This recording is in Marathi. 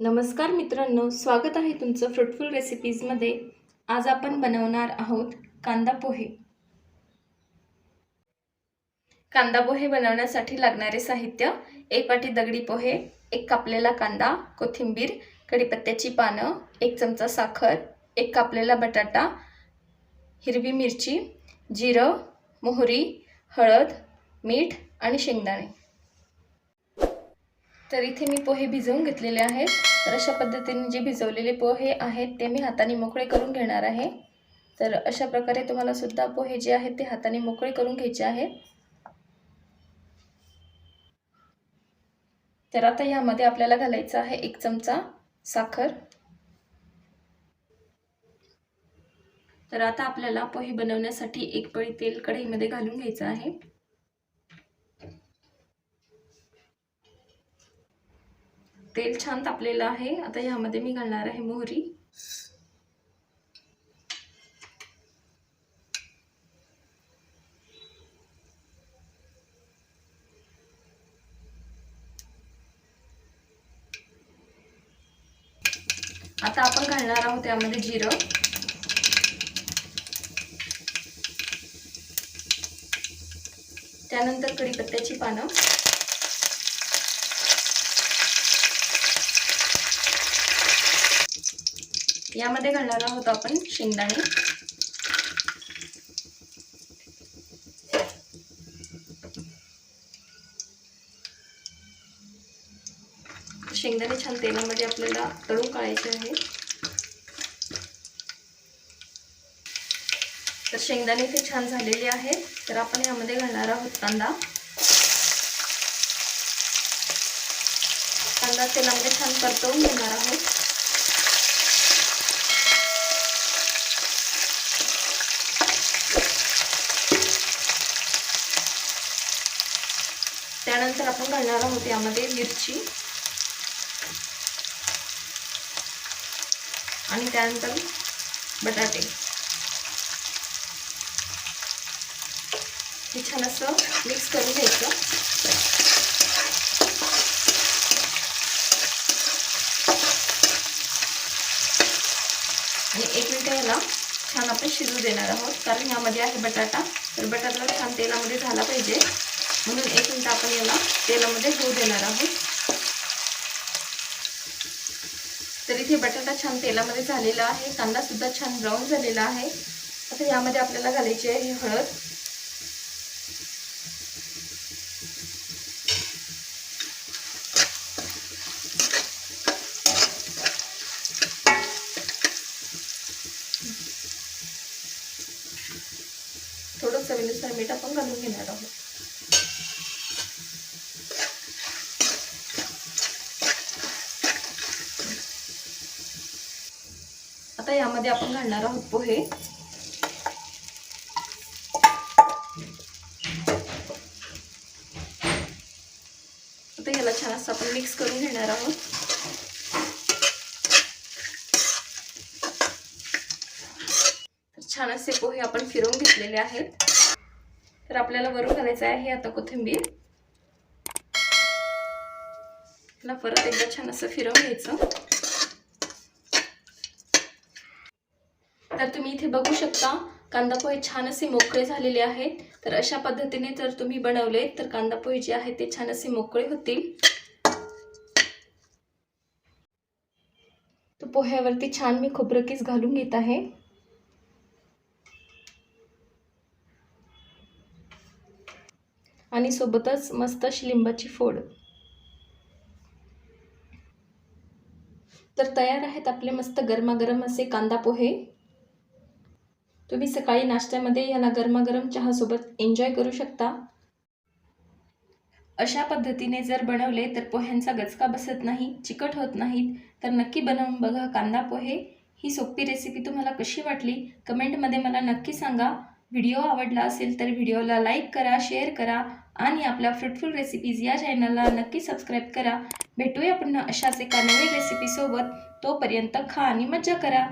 नमस्कार मित्रांनो स्वागत आहे तुमचं फ्रुटफुल रेसिपीजमध्ये आज आपण बनवणार आहोत कांदा पोहे. कांदा पोहे बनवण्यासाठी लागणारे साहित्य एक वाटी दगडी पोहे एक कापलेला कांदा कोथिंबीर कढीपत्त्याची पानं एक चमचा साखर एक कापलेला बटाटा हिरवी मिरची जिरं मोहरी हळद मीठ आणि शेंगदाणे. तर इथे मी पोहे भिजवून घेतलेले आहेत. तर अशा पद्धतीने जे भिजवलेले पोहे आहेत ते मी हाताने मोकळे करून घेणार आहे. तर अशा प्रकारे तुम्हाला सुद्धा पोहे जे आहेत ते हाताने मोकळे करून घ्यायचे आहेत. तर आता यामध्ये आपल्याला घालायचं आहे एक चमचा साखर. तर आता आपल्याला पोहे बनवण्यासाठी एक पळी तेल कढईमध्ये घालून घ्यायचं आहे. तेल छान तापलेलं आहे. आता यामध्ये मी घालणार आहे मोहरी. आता आपण घालणार आहोत त्यामध्ये जिरं. त्यानंतर कढीपत्त्याची पानं. यामध्ये घालणार आहोत आपण शेंगदाणे. शेंगदाणे छान तेलामध्ये आपल्याला तळून काढायचे आहे. तर शेंगदाणे इथे छान झालेले आहेत. तर आपण यामध्ये घालणार आहोत कांदा. कांदा तेलामध्ये छान परतवून घेणार आहोत. त्यानंतर आपण घालणार आहोत यामध्ये मिरची. आणि त्यानंतर बटाटे. हे छान असं मिक्स करून घ्यायचं. आणि एक मिनटं याला छान आपण शिजू देणार आहोत. कारण यामध्ये आहे बटाटा. तर बटाटा छान तेलामध्ये झाला पाहिजे. म्हणून एक मिनिट आपण याला तेलामध्ये होऊ देणार आहोत. तर इथे बटाटा छान तेलामध्ये झालेला आहे. कांदा सुद्धा छान ब्राऊन झालेला आहे. आता यामध्ये आपल्याला घालायची आहे हळद. थोडं चवीनुसार मीठ आपण घालून घेणार आहोत. आता यामध्ये आपण घालणार आहोत पोहे. आता याला छान असं आपण मिक्स करून घेणार आहोत. छान असे पोहे आपण फिरवून घेतलेले आहेत. तर आपल्याला वरून घालायचं आहे आता कोथिंबीर. त्याला परत एकदा छान असं फिरवून घ्यायचं. तर तुम्ही इथे बघू शकता कांदा पोहे छान असे मोकळे झालेले आहेत. तर अशा पद्धतीने जर तुम्ही बनवले तर कांदा पोहे जे आहेत ते छान असे मोकळे होतील. तर पोह्यावरती छान मी खोबरं घालून घेत आहे. आणि सोबतच मस्त अशी लिंबाची फोड. तर तयार आहेत आपले मस्त गरमागरम असे कांदा पोहे तुम्ही सकाळी नाश्त्यामध्ये याला गरमागरम चहासोबत एन्जॉय करू शकता. अशा पद्धतीने जर बनवले तर पोह्यांचा गचका बसत नाही चिकट होत नाहीत तर नक्की बनवून बघा कांदा पोहे. ही सोपी रेसिपी तुम्हाला कशी वाटली? कमेंटमध्ये मला नक्की सांगा. व्हिडिओ आवडला असेल तर व्हिडिओला लाईक करा शेअर करा आणि आपल्या फ्रुटफुल रेसिपीज या चॅनलला नक्की सबस्क्राईब करा. भेटूया पुन्हा अशाच एका नवीन रेसिपीसोबत तोपर्यंत खा आणि मज्जा करा.